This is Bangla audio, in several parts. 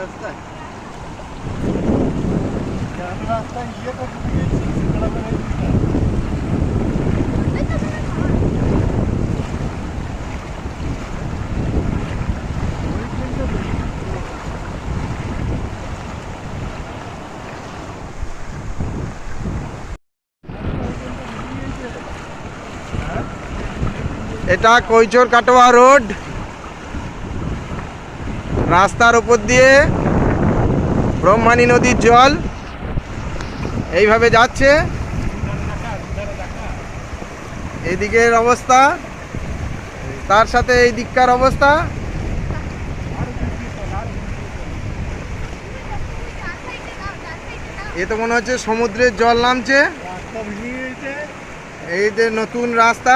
রাস্তায় গ্রাম রাস্তায় ইয়ে করতে গিয়েছি গ্রামের এই দিকটা। ওই ট্রেনটা তো। এটা কৈচর কাটোয়া রোড রাস্তার উপর দিয়ে ব্রহ্মাণী নদীর জল এইভাবে যাচ্ছে। এদিকের অবস্থা তার সাথে এই দিককার অবস্থা। এ তো মনে হচ্ছে সমুদ্রের জল নামছে। এই যে নতুন রাস্তা।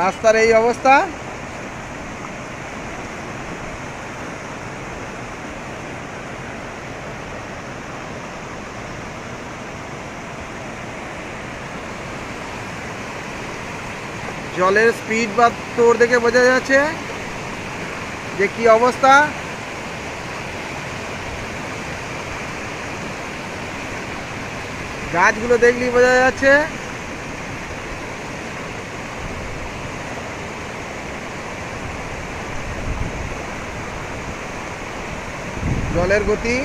রাস্তার এই অবস্থা। জলের স্পিড বা তোর দেখে বোঝা যাচ্ছে যে কি অবস্থা। গাছগুলো দেখলেই বোঝা যাচ্ছে জলের গতি।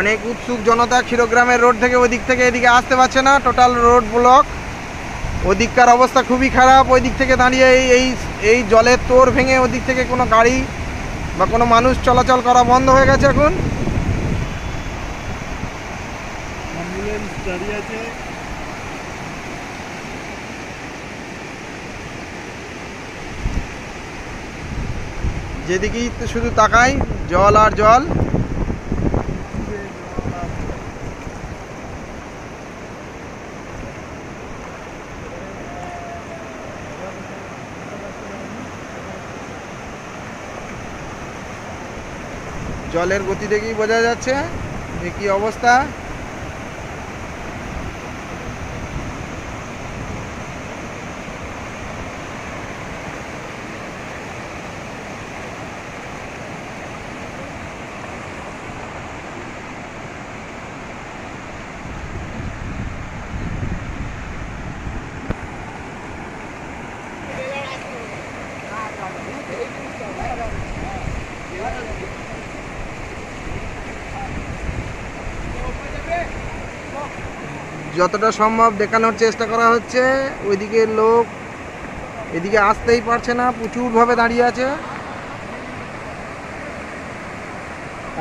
অনেক উৎসুক জনতা ক্ষীরগ্রামের রোড থেকে ওদিক থেকে এদিকে আসতে পারছে না টোটাল রোড ব্লক ওদিককার অবস্থা খুবই খারাপ ওই দিক থেকে দাঁড়িয়ে এই এই এই জলের তোর ভেঙে ওদিক থেকে কোনো গাড়ি বা কোনো মানুষ চলাচল করা বন্ধ হয়ে গেছে এখন। অ্যাম্বুলেন্স দাঁড়িয়ে আছে। যেদিকেই শুধু তাকাই, জল আর জল। জলের গতি দেখেই বোঝা যাচ্ছে কি অবস্থা। যতটা সম্ভব দেখানোর চেষ্টা করা হচ্ছে। ওইদিকে লোক এদিকে আসতেই পারছে না, প্রচুরভাবে দাঁড়িয়ে আছে।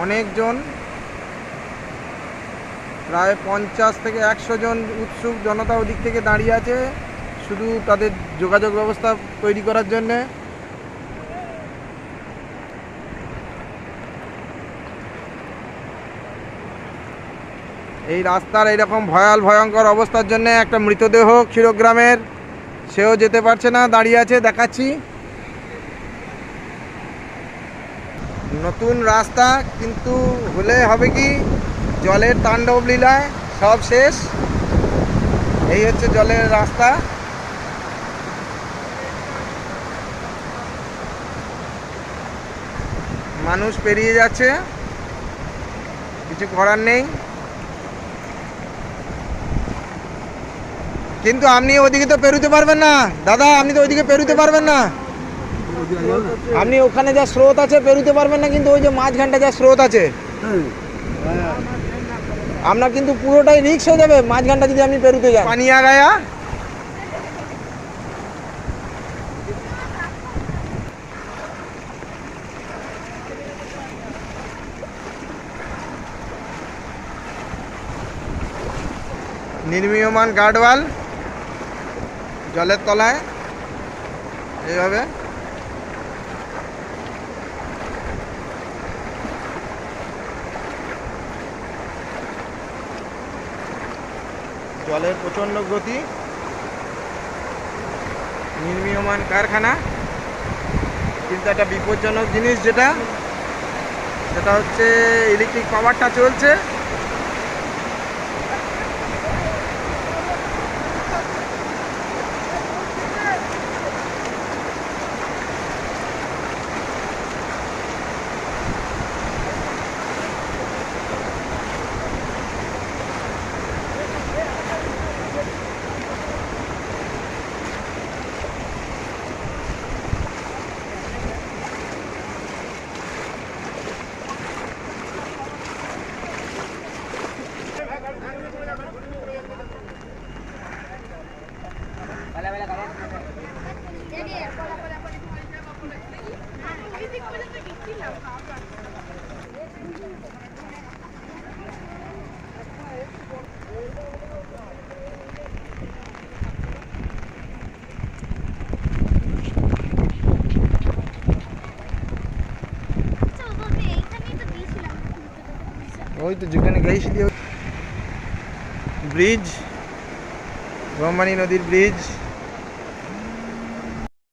অনেকজন, প্রায় পঞ্চাশ থেকে একশো জন উৎসুক জনতা ওদিক থেকে দাঁড়িয়ে আছে, শুধু তাদের যোগাযোগ ব্যবস্থা তৈরি করার জন্যে। এই রাস্তার এইরকম ভয়াল, ভয়ঙ্কর অবস্থার জন্য একটা মৃতদেহ ক্ষীরগ্রামের। সেও যেতে পারছে না, দাঁড়িয়ে আছে, দেখাচ্ছি। নতুন রাস্তা কিন্তু হলে হবে কি? জলের তাণ্ডব লীলায় সব শেষ। এই হচ্ছে জলের রাস্তা। মানুষ পেরিয়ে যাচ্ছে। কিছু করার নেই। কিন্তু আপনি ওদিকে তো পেরোতে পারবেন না। দাদা, আপনি তো ওইদিকে পেরোতে পারবেন না। আপনি ওখানে যা স্রোত আছে, পেরোতে পারবেন না, কিন্তু ওই যে মাঝখানটা যা স্রোত আছে। আপনার কিন্তু পুরোটাই রিক্স হয়ে যাবে, মাঝখানটা যদি আপনি পেরোতে যান। পানিয়া গায়া নির্মীয়মান গার্ডওয়াল? জলের তলায়, এইভাবে। জলের প্রচণ্ড গতি। নির্মীয়মান কারখানা। কিন্তু একটা বিপজ্জনক জিনিস যেটা, সেটা হচ্ছে ইলেকট্রিক পাওয়ারটা চলছে। ওই তো যেখানে গেছিলি ব্রিজ ব্রহ্মাণী নদীর ব্রিজ।